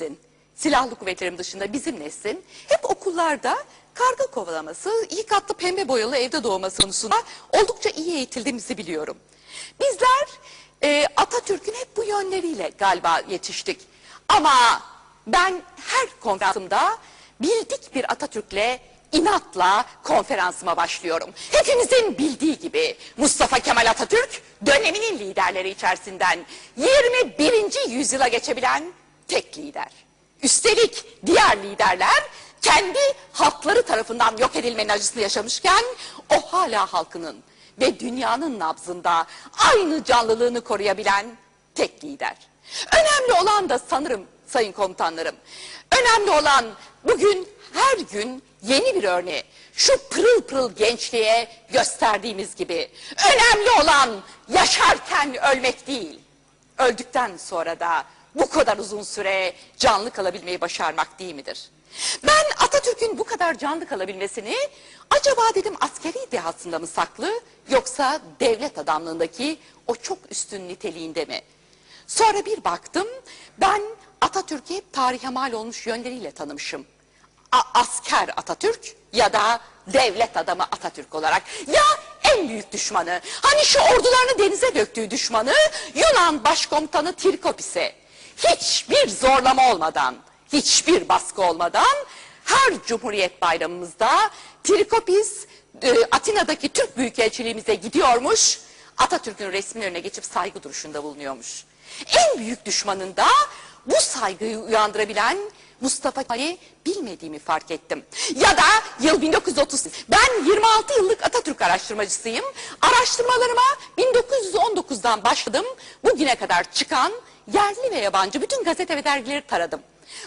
neslin, silahlı kuvvetlerim dışında bizim neslin hep okullarda karga kovalaması, iki katlı pembe boyalı evde doğması konusunda oldukça iyi eğitildiğimizi biliyorum. Bizler e, Atatürk'ün hep bu yönleriyle galiba yetiştik. Ama ben her konferansımda bildik bir Atatürk'le inatla konferansıma başlıyorum. Hepimizin bildiği gibi Mustafa Kemal Atatürk döneminin liderleri içerisinden 21. yüzyıla geçebilen tek lider. Üstelik diğer liderler kendi halkları tarafından yok edilmenin acısını yaşamışken o hala halkının ve dünyanın nabzında aynı canlılığını koruyabilen tek lider. Önemli olan da sanırım sayın komutanlarım, önemli olan bugün her gün yeni bir örneği şu pırıl pırıl gençliğe gösterdiğimiz gibi önemli olan yaşarken ölmek değil, öldükten sonra da bu kadar uzun süre canlı kalabilmeyi başarmak değil midir? Ben Atatürk'ün bu kadar canlı kalabilmesini acaba dedim askeri dehasında mı saklı yoksa devlet adamlığındaki o çok üstün niteliğinde mi? Sonra bir baktım ben Atatürk'ü tarihe mal olmuş yönleriyle tanımışım. A- asker Atatürk ya da devlet adamı Atatürk olarak ya en büyük düşmanı hani şu ordularını denize döktüğü düşmanı Yunan başkomutanı Tirkopis'e hiçbir zorlama olmadan hiçbir baskı olmadan her Cumhuriyet Bayramımızda Tirkopis e, Atina'daki Türk Büyükelçiliğimize gidiyormuş Atatürk'ün resminin önüne geçip saygı duruşunda bulunuyormuş. En büyük düşmanında bu saygıyı uyandırabilen Mustafa Kemal'i bilmediğimi fark ettim. Ya da yıl 1930. Ben 26 yıllık Atatürk araştırmacısıyım. Araştırmalarıma 1919'dan başladım. Bugüne kadar çıkan yerli ve yabancı bütün gazete ve dergileri taradım.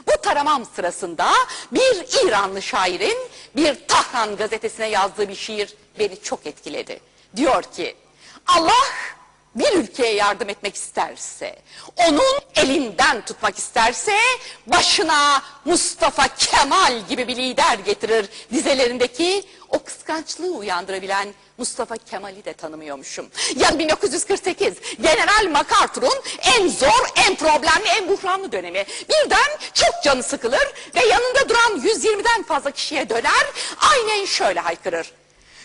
Bu taramam sırasında bir İranlı şairin bir Tahran gazetesine yazdığı bir şiir beni çok etkiledi. Diyor ki Allah bir ülkeye yardım etmek isterse, onun elinden tutmak isterse başına Mustafa Kemal gibi bir lider getirir dizelerindeki o kıskançlığı uyandırabilen Mustafa Kemal'i de tanımıyormuşum. Ya 1948 General MacArthur'un en zor, en problemli, en buhranlı dönemi. Birden çok canı sıkılır ve yanında duran 120'den fazla kişiye döner, aynen şöyle haykırır.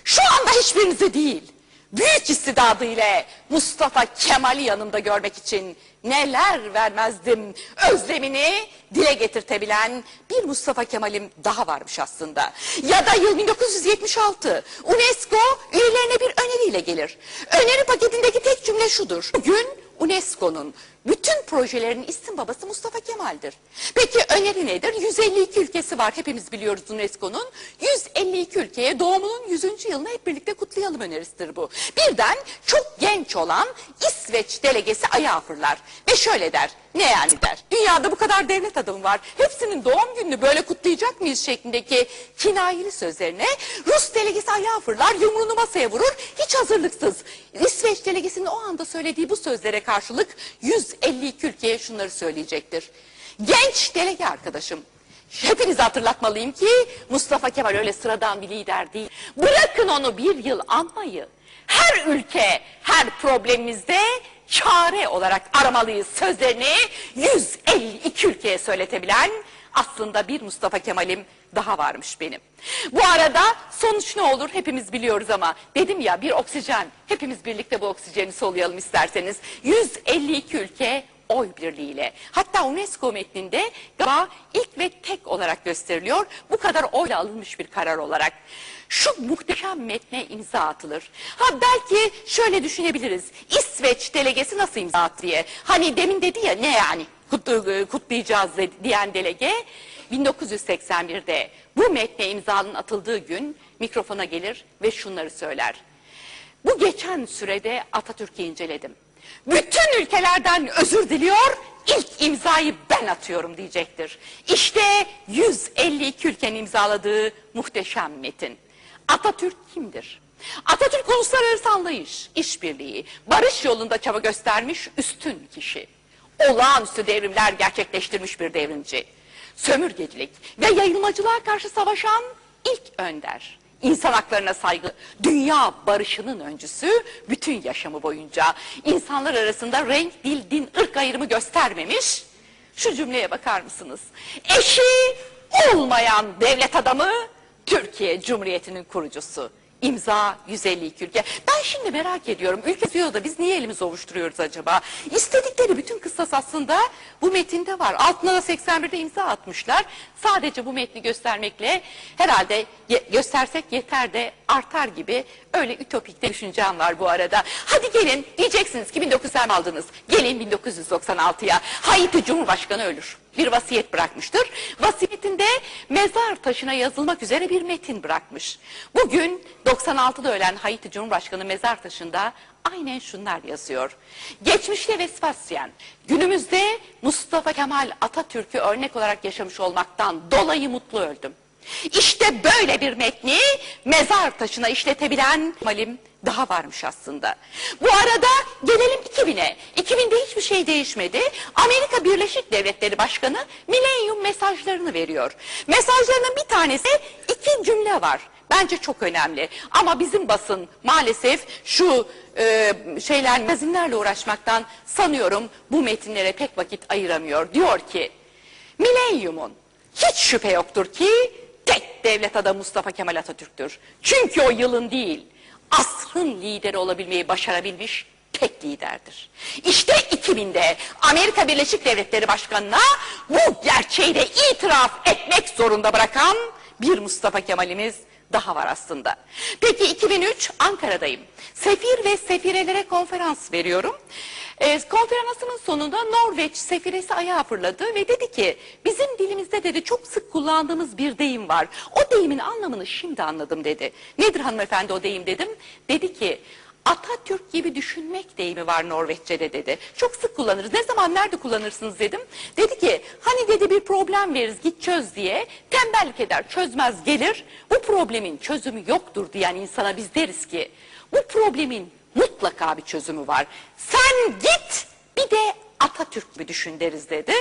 Şu anda hiçbirinizi değil, büyük istidadı ile Mustafa Kemal'i yanımda görmek için neler vermezdim özlemini dile getirtebilen bir Mustafa Kemal'im daha varmış aslında. Ya da yıl 1976 UNESCO üyelerine bir öneriyle gelir. Öneri paketindeki tek cümle şudur. Bugün UNESCO'nun bütün projelerin isim babası Mustafa Kemal'dir. Peki öneri nedir? 152 ülkesi var hepimiz biliyoruz UNESCO'nun. 152 ülkeye doğumunun 100. yılını hep birlikte kutlayalım önerisidir bu. Birden çok genç olan İsveç delegesi ayağa fırlar ve şöyle der. Ne yani der. Dünyada bu kadar devlet adamı var. Hepsinin doğum gününü böyle kutlayacak mıyız şeklindeki kinayeli sözlerine Rus delegesi ayağa fırlar, yumruğunu masaya vurur, hiç hazırlıksız. İsveç delegesinin o anda söylediği bu sözlere karşılık 152 ülkeye şunları söyleyecektir. Genç delege arkadaşım, Hepinize hatırlatmalıyım ki Mustafa Kemal öyle sıradan bir lider değil. Bırakın onu bir yıl anmayı. Her ülke, her problemimizde çare olarak aramalıyız sözlerini 152 ülkeye söyletebilen aslında bir Mustafa Kemal'im daha varmış benim. Bu arada sonuç ne olur hepimiz biliyoruz ama dedim ya bir oksijen hepimiz birlikte bu oksijeni soluyalım isterseniz 152 ülke oy birliğiyle. Hatta UNESCO metninde galiba ilk ve tek olarak gösteriliyor. Bu kadar oyla alınmış bir karar olarak. Şu muhteşem metne imza atılır. Ha belki şöyle düşünebiliriz. İsveç delegesi nasıl imza attı diye. Hani demin dedi ya ne yani kutlayacağız diyen delege. 1981'de bu metne imzanın atıldığı gün mikrofona gelir ve şunları söyler. Bu geçen sürede Atatürk'ü inceledim. Bütün ülkelerden özür diliyor, ilk imzayı ben atıyorum diyecektir. İşte 152 ülkenin imzaladığı muhteşem metin. Atatürk kimdir? Atatürk uluslararası anlayış, işbirliği, barış yolunda çaba göstermiş üstün kişi. Olağanüstü devrimler gerçekleştirmiş bir devrimci. Sömürgecilik ve yayılmacılığa karşı savaşan ilk önder. İnsan haklarına saygı, dünya barışının öncüsü bütün yaşamı boyunca insanlar arasında renk, dil, din, ırk ayrımı göstermemiş, Şu cümleye bakar mısınız? Eşi olmayan devlet adamı Türkiye Cumhuriyeti'nin kurucusu. İmza 152 ülke. Ben şimdi merak ediyorum. Ülke diyor da biz niye elimizi ovuşturuyoruz acaba? İstedikleri bütün kıssas aslında bu metinde var. Altına da 81'de imza atmışlar. Sadece bu metni göstermekle herhalde ye- göstersek yeter de artar gibi öyle ütopik de düşüncem var bu arada. Hadi gelin diyeceksiniz ki 1900'den aldınız. Gelin 1996'ya. Haiti Cumhurbaşkanı ölür. Bir vasiyet bırakmıştır. Vasiyetinde mezar taşına yazılmak üzere bir metin bırakmış. Bugün 96'da ölen Haiti Cumhurbaşkanı mezar taşında aynen şunlar yazıyor. Geçmişte Vespasyen, günümüzde Mustafa Kemal Atatürk'ü örnek olarak yaşamış olmaktan dolayı mutlu öldüm. İşte böyle bir metni mezar taşına işletebilen Kemal'im daha varmış aslında. Bu arada gelelim 2000'e. 2000'de hiçbir şey değişmedi. Amerika Birleşik Devletleri Başkanı milenyum mesajlarını veriyor. Mesajlarının bir tanesi iki cümle var. Bence çok önemli. Ama bizim basın maalesef şu e, şeyler magazinlerle uğraşmaktan sanıyorum bu metinlere pek vakit ayıramıyor. Diyor ki milenyumun hiç şüphe yoktur ki tek devlet adamı Mustafa Kemal Atatürk'tür. Çünkü o yılın değil, asrın lideri olabilmeyi başarabilmiş tek liderdir. İşte 2000'de Amerika Birleşik Devletleri Başkanı'na bu gerçeği de itiraf etmek zorunda bırakan bir Mustafa Kemal'imiz daha var aslında. Peki 2003 Ankara'dayım. Sefir ve sefirelere konferans veriyorum. E, konferansının sonunda Norveç sefiresi ayağa fırladı ve dedi ki bizim dilimizde dedi çok sık kullandığımız bir deyim var. O deyimin anlamını şimdi anladım dedi. Nedir hanımefendi o deyim dedim. Dedi ki Atatürk gibi düşünmek deyimi var Norveççe'de dedi. Çok sık kullanırız. Ne zaman nerede kullanırsınız dedim. Dedi ki hani dedi bir problem veririz git çöz diye. Tembellik eder çözmez gelir. Bu problemin çözümü yoktur diyen insana biz deriz ki bu problemin mutlaka bir çözümü var. Sen git bir de Atatürk mü düşün deriz dedi.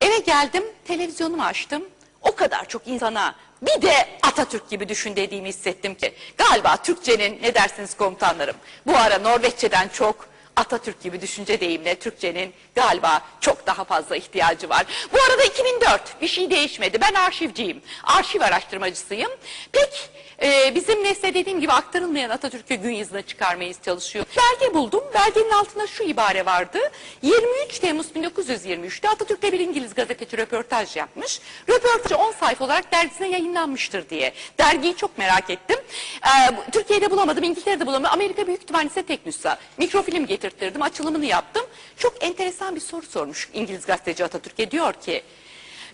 Eve geldim televizyonumu açtım. O kadar çok insana bir de Atatürk gibi düşün dediğimi hissettim ki galiba Türkçenin ne dersiniz komutanlarım bu ara Norveççeden çok Atatürk gibi düşünce deyimle Türkçenin galiba çok daha fazla ihtiyacı var. Bu arada 2004 bir şey değişmedi. Ben arşivciyim. Arşiv araştırmacısıyım. Pek e, bizim nesle dediğim gibi aktarılmayan Atatürk'ü gün yüzüne çıkarmaya çalışıyor. Belge buldum. Belgenin altında şu ibare vardı. 23 Temmuz 1923'te Atatürk'le bir İngiliz röportaj yapmış. Röportajı 10 sayfa olarak dergisine yayınlanmıştır diye. Dergiyi çok merak ettim. Ee, Türkiye'de bulamadım, İngiltere'de bulamadım. Amerika büyük kütüphanesi tek nüsha. Mikrofilm getirttirdim, açılımını yaptım. Çok enteresan bir soru sormuş İngiliz gazeteci Atatürk'e. Diyor ki,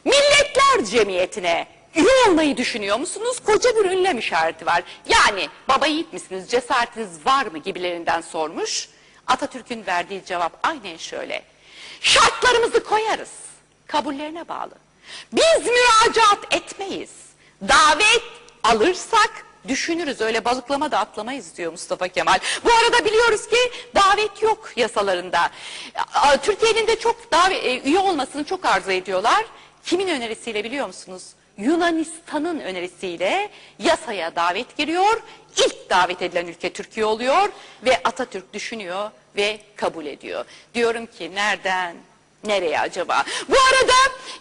Milletler Cemiyeti'ne üye olmayı düşünüyor musunuz? Koca bir ünlem işareti var. Yani baba yiğit misiniz, cesaretiniz var mı gibilerinden sormuş. Atatürk'ün verdiği cevap aynen şöyle. Şartlarımızı koyarız. Kabullerine bağlı. Biz müracaat etmeyiz. Davet alırsak düşünürüz. Öyle balıklama da atlamayız diyor Mustafa Kemal. Bu arada biliyoruz ki davet yok yasalarında. Türkiye'nin de çok davet, e, üye olmasını çok arzu ediyorlar. Kimin önerisiyle biliyor musunuz? Yunanistan'ın önerisiyle yasaya davet giriyor. İlk davet edilen ülke Türkiye oluyor ve Atatürk düşünüyor ve kabul ediyor. Diyorum ki nereden nereye acaba? Bu arada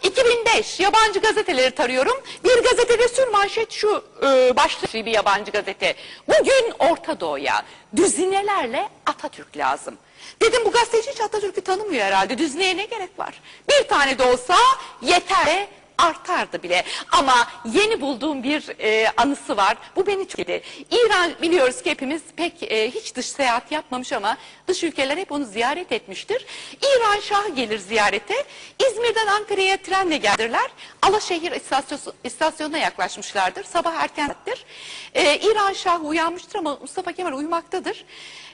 2005 yabancı gazeteleri tarıyorum. Bir gazetede sür manşet şu e, başlıklı bir yabancı gazete. Bugün Orta Doğu'ya düzinelerle Atatürk lazım. Dedim bu gazeteci hiç Atatürk'ü tanımıyor herhalde. Düzineye ne gerek var? Bir tane de olsa yeter artardı bile. Ama yeni bulduğum bir e, anısı var. Bu beni çok etkiledi. İran biliyoruz ki hepimiz pek e, hiç dış seyahat yapmamış ama dış ülkeler hep onu ziyaret etmiştir. İran Şahı gelir ziyarete. İzmir'den Ankara'ya trenle gelirler. Alaşehir istasyon, istasyonuna yaklaşmışlardır. Sabah erkendir. E, İran Şahı uyanmıştır ama Mustafa Kemal uyumaktadır.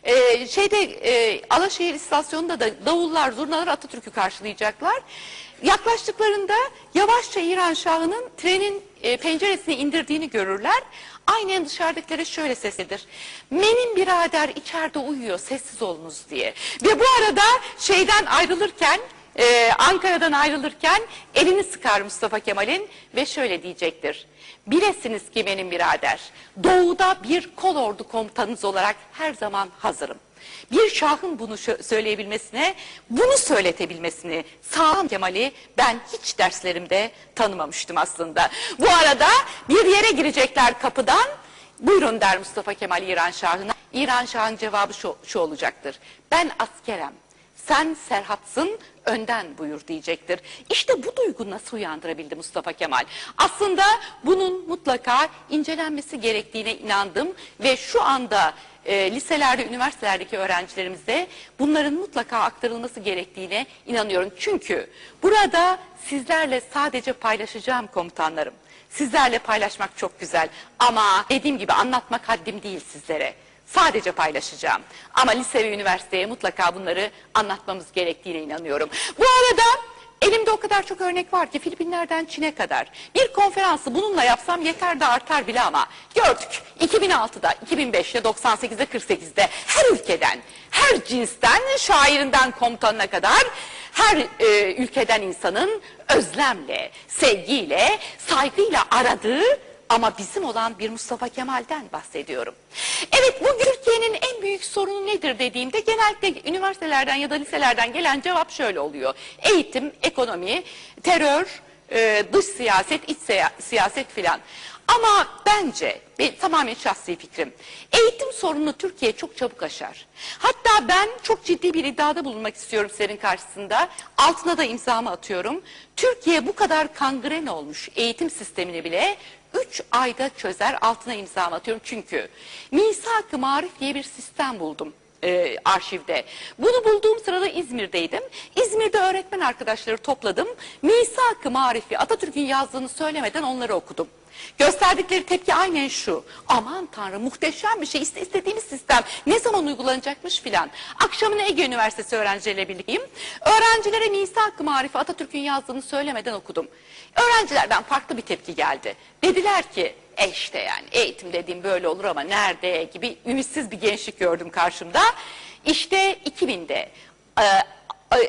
E, şeyde e, Alaşehir istasyonunda da davullar, zurnalar Atatürk'ü karşılayacaklar. Yaklaştıklarında yavaşça İran Şahı'nın trenin e, penceresini indirdiğini görürler. Aynen dışarıdakilere şöyle seslidir. Benim birader içeride uyuyor sessiz olunuz diye. Ve bu arada şeyden ayrılırken e, Ankara'dan ayrılırken elini sıkar Mustafa Kemal'in ve şöyle diyecektir. Bilesiniz ki benim birader doğuda bir kol ordu komutanınız olarak her zaman hazırım. Bir şahın bunu söyleyebilmesine, bunu söyletebilmesini sağlam Kemal'i ben hiç derslerimde tanımamıştım aslında. Bu arada bir yere girecekler kapıdan, buyurun der Mustafa Kemal İran Şahı'na. İran Şah'ın cevabı şu, şu olacaktır. Ben askerem, sen Serhatsın önden buyur diyecektir. İşte bu duygu nasıl uyandırabildi Mustafa Kemal? Aslında bunun mutlaka incelenmesi gerektiğine inandım ve şu anda e, liselerde, üniversitelerdeki öğrencilerimize bunların mutlaka aktarılması gerektiğine inanıyorum. Çünkü burada sizlerle sadece paylaşacağım komutanlarım. Sizlerle paylaşmak çok güzel ama dediğim gibi anlatmak haddim değil sizlere. Sadece paylaşacağım. Ama lise ve üniversiteye mutlaka bunları anlatmamız gerektiğine inanıyorum. Bu arada elimde o kadar çok örnek var ki Filipinler'den Çin'e kadar. Bir konferansı bununla yapsam yeter de artar bile ama gördük. 2006'da, 2005'te, 98'de, 48'de her ülkeden, her cinsten, şairinden komutanına kadar her e, ülkeden insanın özlemle, sevgiyle, saygıyla aradığı ama bizim olan bir Mustafa Kemal'den bahsediyorum. Evet bu Türkiye'nin en büyük sorunu nedir dediğimde genellikle üniversitelerden ya da liselerden gelen cevap şöyle oluyor. Eğitim, ekonomi, terör, e, dış siyaset, iç siya- siyaset filan. Ama bence tamamen şahsi fikrim. Eğitim sorununu Türkiye çok çabuk aşar. Hatta ben çok ciddi bir iddiada bulunmak istiyorum senin karşısında. Altına da imzamı atıyorum. Türkiye bu kadar kangren olmuş eğitim sistemini bile 3 ayda çözer altına imzamı atıyorum. Çünkü misak-ı marif diye bir sistem buldum e, arşivde. Bunu bulduğum sırada İzmir'deydim. İzmir'de öğretmen arkadaşları topladım. Misak-ı Marif'i Atatürk'ün yazdığını söylemeden onları okudum. Gösterdikleri tepki aynen şu. Aman tanrım muhteşem bir şey. İste, istediğimiz sistem ne zaman uygulanacakmış filan. Akşamını Ege Üniversitesi öğrencileriyle birlikteyim. Öğrencilere Misak-ı Marif'i Atatürk'ün yazdığını söylemeden okudum. Öğrencilerden farklı bir tepki geldi. Dediler ki e işte yani eğitim dediğim böyle olur ama nerede gibi ümitsiz bir gençlik gördüm karşımda. İşte 2000'de e,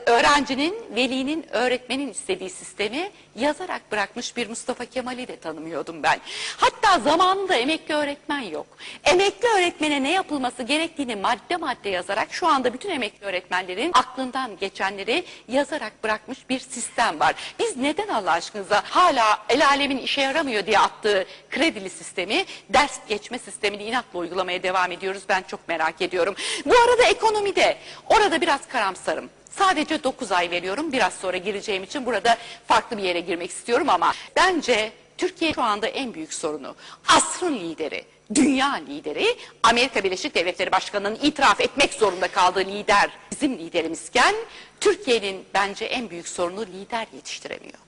öğrencinin, velinin, öğretmenin istediği sistemi yazarak bırakmış bir Mustafa Kemal'i de tanımıyordum ben. Hatta zamanında emekli öğretmen yok. Emekli öğretmene ne yapılması gerektiğini madde madde yazarak şu anda bütün emekli öğretmenlerin aklından geçenleri yazarak bırakmış bir sistem var. Biz neden Allah aşkınıza hala el alemin işe yaramıyor diye attığı kredili sistemi, ders geçme sistemini inatla uygulamaya devam ediyoruz. Ben çok merak ediyorum. Bu arada ekonomide orada biraz karamsarım. Sadece 9 ay veriyorum. Biraz sonra gireceğim için burada farklı bir yere girmek istiyorum ama bence Türkiye şu anda en büyük sorunu asrın lideri, dünya lideri Amerika Birleşik Devletleri Başkanı'nın itiraf etmek zorunda kaldığı lider bizim liderimizken Türkiye'nin bence en büyük sorunu lider yetiştiremiyor.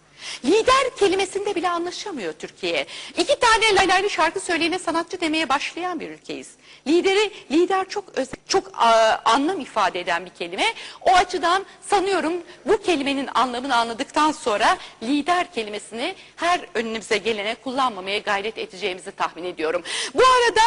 Lider kelimesinde bile anlaşamıyor Türkiye. İki tane laylaylı şarkı söyleyene sanatçı demeye başlayan bir ülkeyiz. Lideri, lider çok özel, çok a, anlam ifade eden bir kelime. O açıdan sanıyorum bu kelimenin anlamını anladıktan sonra lider kelimesini her önümüze gelene kullanmamaya gayret edeceğimizi tahmin ediyorum. Bu arada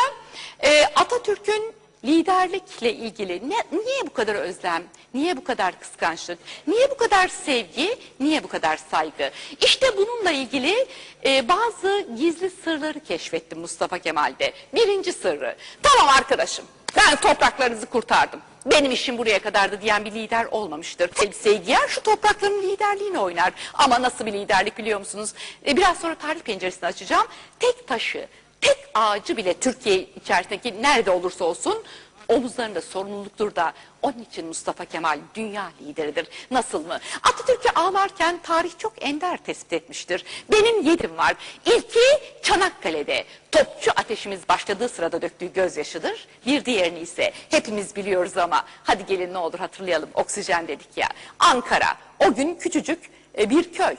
e, Atatürk'ün liderlikle ilgili ne, niye bu kadar özlem, niye bu kadar kıskançlık, niye bu kadar sevgi, niye bu kadar saygı? İşte bununla ilgili e, bazı gizli sırları keşfettim Mustafa Kemal'de. Birinci sırrı, tamam arkadaşım ben topraklarınızı kurtardım. Benim işim buraya kadardı diyen bir lider olmamıştır. Elbiseyi giyer şu toprakların liderliğini oynar. Ama nasıl bir liderlik biliyor musunuz? E, biraz sonra tarih penceresini açacağım. Tek taşı, tek ağacı bile Türkiye içerisindeki nerede olursa olsun omuzlarında sorumluluktur da onun için Mustafa Kemal dünya lideridir. Nasıl mı? Atatürk'ü ağlarken tarih çok ender tespit etmiştir. Benim yedim var. İlki Çanakkale'de topçu ateşimiz başladığı sırada döktüğü gözyaşıdır. Bir diğerini ise hepimiz biliyoruz ama hadi gelin ne olur hatırlayalım oksijen dedik ya. Ankara o gün küçücük e, bir köy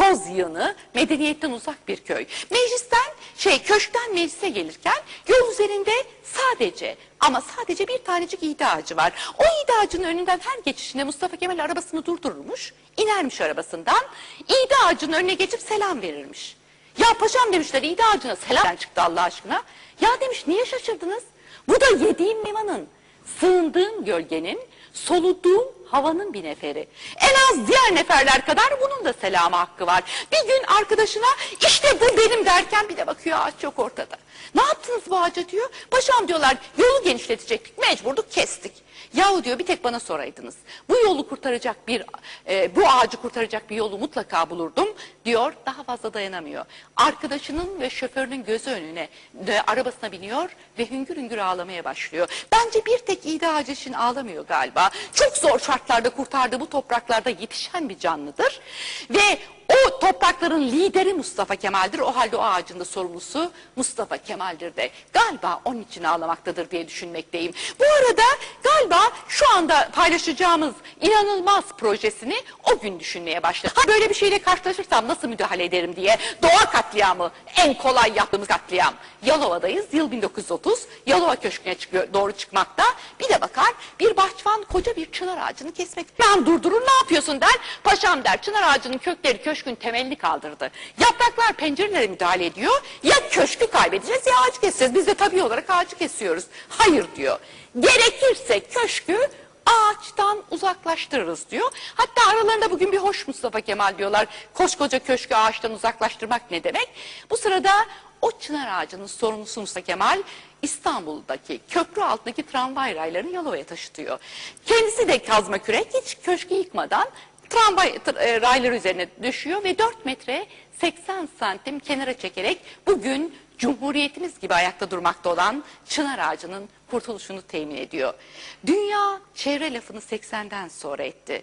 toz yığını, medeniyetten uzak bir köy. Meclisten, şey köşkten meclise gelirken yol üzerinde sadece ama sadece bir tanecik iğde ağacı var. O iğde ağacının önünden her geçişinde Mustafa Kemal arabasını durdururmuş, inermiş arabasından, iğde ağacının önüne geçip selam verirmiş. Ya paşam demişler iğde ağacına selam çıktı Allah aşkına. Ya demiş niye şaşırdınız? Bu da yediğim meyvanın, sığındığım gölgenin, soluduğum havanın bir neferi. En az diğer neferler kadar bunun da selama hakkı var. Bir gün arkadaşına işte bu benim derken bir de bakıyor ağaç çok ortada. Ne yaptınız bu ağaca diyor. Paşam diyorlar yolu genişletecektik mecburduk kestik. Yahu diyor bir tek bana soraydınız. Bu yolu kurtaracak bir, e, bu ağacı kurtaracak bir yolu mutlaka bulurdum diyor. Daha fazla dayanamıyor. Arkadaşının ve şoförünün gözü önüne de, arabasına biniyor ve hüngür hüngür ağlamaya başlıyor. Bence bir tek iğde ağacı için ağlamıyor galiba. Çok zor şartlarda kurtardığı bu topraklarda yetişen bir canlıdır. Ve o toprakların lideri Mustafa Kemal'dir. O halde o ağacın da sorumlusu Mustafa Kemal'dir de. Galiba onun için ağlamaktadır diye düşünmekteyim. Bu arada galiba şu anda paylaşacağımız inanılmaz projesini o gün düşünmeye başladı. Ha böyle bir şeyle karşılaşırsam nasıl müdahale ederim diye. Doğa katliamı en kolay yaptığımız katliam. Yalova'dayız. Yıl 1930. Yalova Köşkü'ne çıkıyor, doğru çıkmakta. Bir de bakar bir bahçıvan koca bir çınar ağacını kesmek. Ben durdurur ne yapıyorsun der. Paşam der çınar ağacının kökleri köşkün temelini kaldırdı. Yapraklar pencerelere müdahale ediyor. Ya köşkü kaybedeceğiz ya ağacı keseceğiz. Biz de tabii olarak ağacı kesiyoruz. Hayır diyor. Gerekirse köşkü ağaçtan uzaklaştırırız diyor. Hatta aralarında bugün bir hoş Mustafa Kemal diyorlar. Koskoca köşkü ağaçtan uzaklaştırmak ne demek? Bu sırada o çınar ağacının sorumlusu Mustafa Kemal İstanbul'daki köprü altındaki tramvay raylarını Yalova'ya taşıtıyor. Kendisi de kazma kürek hiç köşkü yıkmadan tramvay tr- e, rayları üzerine düşüyor ve 4 metre 80 santim kenara çekerek bugün Cumhuriyetimiz gibi ayakta durmakta olan çınar ağacının kurtuluşunu temin ediyor. Dünya çevre lafını 80'den sonra etti.